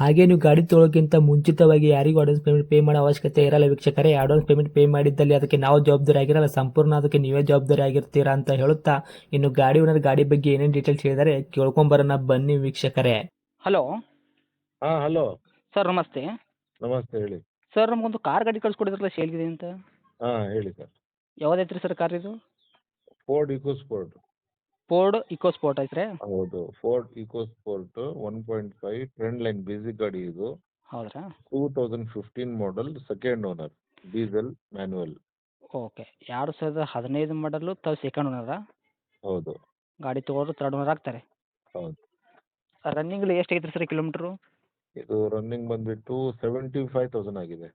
ಹಾಗೆ ನೀವು ಗಾಡಿ ತೊಳೋಕ್ಕಿಂತ ಮುಂಚಿತವಾಗಿ ಯಾರಿಗೂ ಅಡ್ವಾನ್ಸ್ ಪೇಮೆಂಟ್ ಪೇ ಮಾಡೋ ಅವಶ್ಯಕತೆ ಇರಲ್ಲ ವೀಕ್ಷಕರೇ. ಅಡ್ವಾನ್ಸ್ ಪೇಮೆಂಟ್ ಪೇ ಮಾಡಿದ್ದಲ್ಲಿ ಅದಕ್ಕೆ ನಾವು ಜವಾಬ್ದಾರಿ ಆಗಿರಲ್ಲ. ಸಂಪೂರ್ಣ ಅದಕ್ಕೆ ನೀವೇ ಜವಾಬ್ದಾರಿ ಆಗಿರ್ತೀರಾ ಅಂತ ಹೇಳುತ್ತಾ ಇನ್ನು ಗಾಡಿ ಓನರ್ ಗಾಡಿ ಬಗ್ಗೆ ಏನೇನು ಡೀಟೇಲ್ಸ್ ಹೇಳಿದರೆ ಕೇಳ್ಕೊಂಬರೋಣ. ಬನ್ನಿ ವೀಕ್ಷಕರೇ. ಹಲೋ ಹಾಂ ಹಲೋ ಸರ್ ನಮಸ್ತೆ. ನಮಸ್ತೆ ಹೇಳಿ. ಸರ್ ನಮಗೊಂದು ಕಾರ್ ಗಾಡಿ ಕಳ್ಸಿಕೊಡಿದ್ರಲ್ಲ ಶೇಲ್ಗಿದೆ ಅಂತ. ಹಾಂ ಹೇಳಿ ಸರ್ ಯಾವ್ದೈತ್ರಿ ಸರ್ ಕಾರ್ ಇದು? Ford EcoSport Ford EcoSport ಐತ್ರಿ? ಹೌದು Ford EcoSport one point five trend line basic ಗಾಡಿ ಇದು. ಹೌದ್ರಾ? Two thousand fifteen model second owner diesel manual okay ಎರಡು ಸಾವಿರದ ಹದಿನೈದು ಮಾಡಲು ತಾವು ಸೆಕೆಂಡ್ ಓನರಾ ಹೌದು. ಗಾಡಿ ತೊಗೊಂಡ್ರು ತರ್ಡ್ ಓನರ್ ಆಗ್ತಾರೆ. ಹೌದು. ರನ್ನಿಂಗ್ ಎಷ್ಟು ಐತ್ರಿ ಸರ್ ಕಿಲೋಮೀಟರ್ ಇದು ರನ್ನಿಂಗ್ ಬಂದ್ಬಿಟ್ಟು ಸೆವೆಂಟಿ ಫೈವ್ ತೌಸಂಡ್ ಆಗಿದೆ.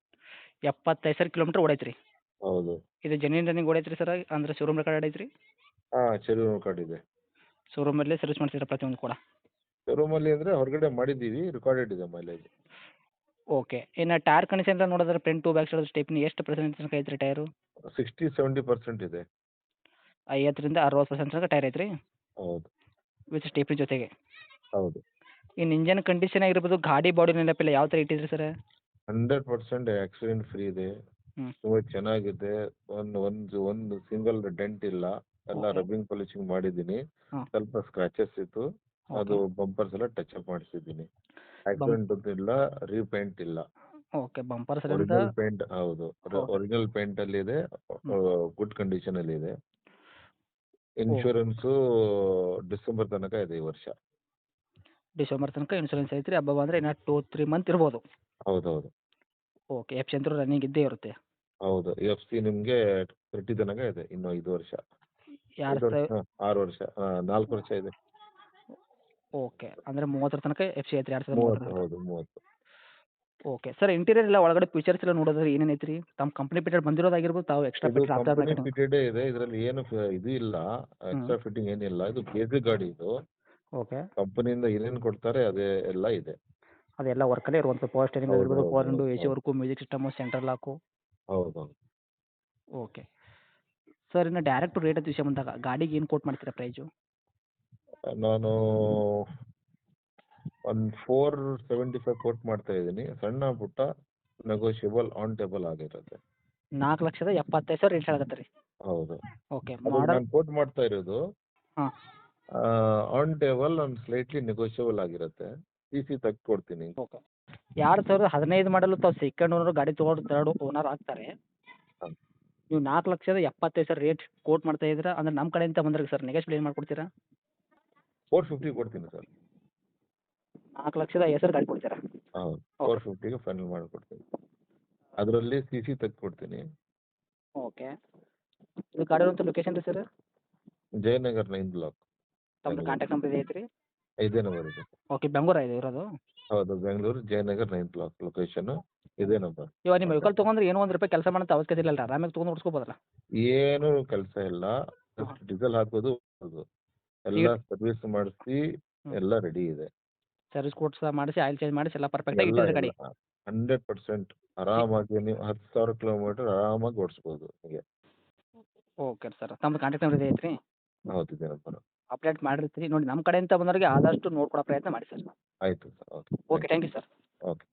ಎಪ್ಪತ್ತೈದು ಸಾವಿರ ಕಿಲೋಮೀಟರ್ ಓಡೈತ್ರಿ. ಹೌದು. ಇದು ಜೆನ್ಯೂನ್ ರನ್ನಿಂಗ್ ಓಡೈತ್ರಿ ಸರ್ ಅಂದ್ರೆ ಶೋರೂಮ್ ರೆಕಾರ್ಡ್ ಐತ್ರಿ? ಹಾಂ ಚೆರೂರು ಕಾರ್ಡ್ ಇದೆ. ಶೋರೂಮಲ್ಲೇ ಸರ್ವಿಸ್ ಮಾಡ್ತೀರಾ ಪ್ರತಿಯೊಂದು ಕೂಡ? ಶೋರೂಮಲ್ಲಿ ಅಂದ್ರೆ ಹೊರಗಡೆ ಮಾಡಿದ್ದೀವಿ ರೆಕಾರ್ಡೆಡ್ ಇದೆ ಮೈಲೇಜ್ ಓಕೆ ಇನ್ನು ಟೈರ್ ಕಂಡೀಷನ್ ನೋಡಿದ್ರೆ front to back side stepney ಎಷ್ಟು ಪರ್ಸೆಂಟ್ ತನಕ ಐತ್ರಿ ಟೈರ್ ಸಿಕ್ಸ್ಟಿ ಸೆವೆಂಟಿ ಪರ್ಸೆಂಟ್ ಇದೆ. ಐವತ್ತರಿಂದ ಅರವತ್ತು ಪರ್ಸೆಂಟ್ ತನಕ ಟೈರ್ ಐತ್ರಿ? ಹೌದು. ವಿತ್ ಸ್ಟೆಪ್ನಿ ಜೊತೆಗೆ? ಹೌದು. ಇನ್ ಇಂಜನ್ ಕಂಡೀಷನ್ ಆಗಿರ್ಬೋದು ಗಾಡಿ ಬಾಡಿ ನೆನಪಿಲ್ಲ ಯಾವ ತರ ಇಟ್ಟಿದ್ರಿ sir hundred percent accident free ಇದೆ. ತುಂಬ ಚೆನ್ನಾಗಿದೆ. ಒಂದು ಒಂದು ಒಂದು ಸಿಂಗಲ್ ಡೆಂಟ್ ಇಲ್ಲ. ಎಲ್ಲ Okay. ರಬ್ಬಿಂಗ್ ಪಾಲಿಶಿಂಗ್ ಮಾಡಿದ್ದೀನಿ. ಹಾ. ಸ್ವಲ್ಪ ಸ್ಕ್ರಾಚಸ್ ಇತ್ತು. ಅದು ಬಂಪರ್ಸ್ ಎಲ್ಲ ಟಚ್ ಅಪ್ ಮಾಡಿಸಿದ್ದೀನಿ. ಆಕ್ಸಿಡೆಂಟ್ ಇಲ್ಲ ರೀಪೇಂಟ್ ಇಲ್ಲ. ಓಕೆ ಬಂಪರ್ ಸರಿಂದ ಒರಿಜಿನಲ್ ಪೇಂಟ್ ಹೌದು. ಒರಿಜಿನಲ್ ಪೇಂಟ್ ಅಲ್ಲಿ ಇದೆ. ಗುಡ್ ಕಂಡೀಷನ್ ಅಲ್ಲಿ ಇದೆ. ಇನ್ಶೂರೆನ್ಸ್ ಡಿಸೆಂಬರ್ ತನಕ ಇದೆ ಈ ವರ್ಷ. ಡಿಸೆಂಬರ್ ತನಕ ಇನ್ಶೂರೆನ್ಸ್ ಐತ್ರಿ. ಹಬ್ಬ ಬಂದ್ರೆ ಇನ್ನ ಟೂ ತ್ರೀ ಮಂತ್ ಇರ್ಬೋದು. ಹೌದೌದು. ಓಕೆ ಎಫ್ ಸಿ ಅಂತೂ ರನ್ನಿಂಗ್ ಇದ್ದೇ ಇರುತ್ತೆ. ಹೌದು. ಎಫ್ ಸಿ ನಿಮ್ಗೆ ತರ್ಟಿ ತನಕ ಇದೆ ಇನ್ನು ಐದು ವರ್ಷ. ಐದು ವರ್ಷ ಹಾ, ಆರು ವರ್ಷ. ಹಾ, ನಾಲ್ಕು ವರ್ಷ ಇದೆ. ಓಕೆ. ಅಂದ್ರೆ ಮೂವತ್ತರ ತನಕ ಎಫ್ ಸಿ ಐತ್ರಿ ಎರಡು ಸಾವಿರದ ಮೂವತ್ತು ಮೂವತ್ತರ ಹೌದು ಮೂವತ್ತು. ಓಕೆ. ಸರ್ ಇಂಟೀರಿಯರ್ ಎಲ್ಲ ಒಳಗಡೆ ಫೀಚರ್ಸ್ ಎಲ್ಲ ನೋಡೋದ್ರೆ ಏನೇನು ಐತ್ರಿ? ತಮ್ಮ ಕಂಪ್ನಿ ಪೀಟರ್ ಬಂದಿರೋದಾಗಿರ್ಬೋದು ತಾವು ಎಕ್ಸ್ಟ್ರಾ ಇದು ಕಂಪನಿ ಫಿಟೆಡ್ ಇದೆ ಇದರಲ್ಲಿ ಏನು ಫ- ಇದು ಇಲ್ಲ. ಎಕ್ಸ್ಟ್ರಾ ಫಿಟ್ಟಿಂಗ್ ಏನಿಲ್ಲ ಇದು ಬೇಸಿಕ್ ಗಾಡಿ ಇದು. ಓಕೆ. ಕಂಪನಿಯಿಂದ ಏನೇನು ಕೊಡ್ತಾರೆ ಅದೇ ಎಲ್ಲ ಇದೆ. ಅದೆಲ್ಲ ವರ್ಕಲ್ಲೇ ಇರುವಂತ ಪವರ್ ಸ್ಟೇರಿಂಗ್ ಹೌದು, ಆಗಿರ್ಬೋದು ಹೌದು, ಪವರ್ ವಿಂಡೋ ಹೌದು, A C work music system central lock ಹೌದು ಓಕೆ. ಸರ್ ಇನ್ನು ಡೈರೆಕ್ಟ್ ರೇಟ್ ಅಂತ ವಿಷಯ ಬಂದಾಗ ಗಾಡಿಗೆ ಏನು ಕೋಟ್ ಮಾಡ್ತೀರಾ ಪ್ರೈಸು ನಾನು ಒಂದು ಫೋರ್ ಸೆವೆಂಟಿ ಫೈವ್ ಕೋಟ್ ಮಾಡ್ತಾ ಇದ್ದೀನಿ. ಸಣ್ಣ ಪುಟ್ಟ ನೆಗೋಷಿಯಬಲ್ ಆನ್ ಟೇಬಲ್ ಆಗಿರುತ್ತೆ. ನಾಲ್ಕು ಲಕ್ಷದ ಎಪ್ಪತ್ತೈದು ಸಾವಿರ ರೇಟ್ ಆಗತ್ತೆ ರೀ. ಹೌದು. ಓಕೆ ಅದು ಮಾಡಲ್ ನಾನು ಕೋಟ್ ಮಾಡ್ತಾ ಇರೋದು ಹಾ. ಆನ್ ಟೇಬಲ್ ಒಂದು ಸ್ಲೈಟ್ಲಿ ನೆಗೋಷಿಯಬಲ್ ಆಗಿರುತ್ತೆ. ಟಿ ಸಿ ತೆಗ್ದು ಕೊಡ್ತೀನಿ. ಓಕೆ. ಎರಡು ಸಾವಿರದ ಹದಿನೈದು ಮಾಡಲು ತಾವು ಸೆಕೆಂಡ್ ಓನರ್ ಗಾಡಿ ತೊಗೊಂಡು ತರ್ಡ್ ಓನರ್ ಆಗ್ತಾರೆ. ನೀವು ನಾಲ್ಕು ಲಕ್ಷದ ಎಪ್ಪತ್ತೈದು ಸಾವಿರ ರೇಟ್ ಕೋಟ್ ಮಾಡ್ತಾ ಇದ್ದೀರಾ? ಅಂದ್ರೆ ನಮ್ಮ ಕಡೆಯಿಂದ ಬಂದ್ರೆ ಸರ್ ನೆಗೆಸ್ಟ್ ಏನು ಮಾಡ್ಕೊಡ್ತೀರಾ? ಫೋರ್ ಫಿಫ್ಟಿ ಕೊಡ್ತೀನಿ ಸರ್. ನಾಲ್ಕು ಲಕ್ಷದ ಹೆಸರು ಗಾಡಿ ಕೊಡ್ತೀರಾ? ಹೌದು. ಫೋರ್ ಫಿಫ್ಟಿಗೆ ಫೈನಲ್ ಮಾಡಿಕೊಡ್ತೀನಿ ಅದರಲ್ಲಿ ಸಿ ಸಿ ತೆಗ್ದು ಕೊಡ್ತೀನಿ. ಓಕೆ ಇದು ಗಾಡಿ ಲೊಕೇಶನ್ ರೀ ಸರ್? ಜಯನಗರ್ ನೈನ್ ಬ್ಲಾಕ್ ತಮ್ಮ. ಕಾಂಟ್ಯಾಕ್ಟ್ ನಂಬರ್ ಇದೆ ಐತ್ರಿ. ಇದೇ ನಂಬರ್ ಇದೆ ಓಕೆ ಬೆಂಗಳೂರು ಇದೆ ಇರೋದು? ಹೌದು Bengaluru Jayanagar nine block location ಇದೇ ನಂಬರ್ ಇವಾಗ ನಿಮ್ಮ ವೆಹಿಕಲ್ ತೊಗೊಂಡ್ರೆ ಏನೋ ಒಂದು ರೂಪಾಯಿ ಕೆಲಸ ಮಾಡೋಂಥ ಅವಶ್ಯಕತೆ ಇಲ್ಲ ಆರಾಮಾಗಿ ತೊಗೊಂಡು ಓಡಿಸ್ಕೋಬೋದಲ್ಲ? ಏನು ಕೆಲಸ ಇಲ್ಲ. ಡೀಸೆಲ್ ಹಾಕೋದು ಹೋಗೋದು. ಎಲ್ಲ ಸರ್ವಿಸ್ ಮಾಡಿಸಿ ಎಲ್ಲ ರೆಡಿ ಇದೆ. ಸರ್ವಿಸ್ ಕೋರ್ಸ್ ಮಾಡಿಸಿ ಆಯಿಲ್ ಚೇಂಜ್ ಮಾಡಿಸಿ ಎಲ್ಲ ಪರ್ಫೆಕ್ಟಾಗಿ ಇಟ್ಟಿದ್ರೆ ಗಾಡಿ. ಹಂಡ್ರೆಡ್ ಪರ್ಸೆಂಟ್ ಆರಾಮಾಗಿ ನೀವು ಹತ್ತು ಸಾವಿರ ಕಿಲೋಮೀಟರ್ ಆರಾಮಾಗಿ ಓಡಿಸಬಹುದು ನಿಮಗೆ ಓಕೆ ಸರ್ ತಮ್ಮ ಕಾಂಟ್ಯಾಕ್ಟ್ ನಂಬರ್ ಇದೆ ಐತ್ರಿ? ಹೌದು ಇದೆ ನಂಬರ್ ಅಪ್ಡೇಟ್ ಮಾಡಿರ್ತೀರಿ ನೋಡಿ ನಮ್ಮ ಕಡೆಯಿಂದ ಬಂದವರಿಗೆ ಆದಷ್ಟು ನೋಡ್ಕೊಳ್ಳೋ ಪ್ರಯತ್ನ ಮಾಡಿ ಸರ್. ಆಯಿತು okay. Okay thank you sir okay.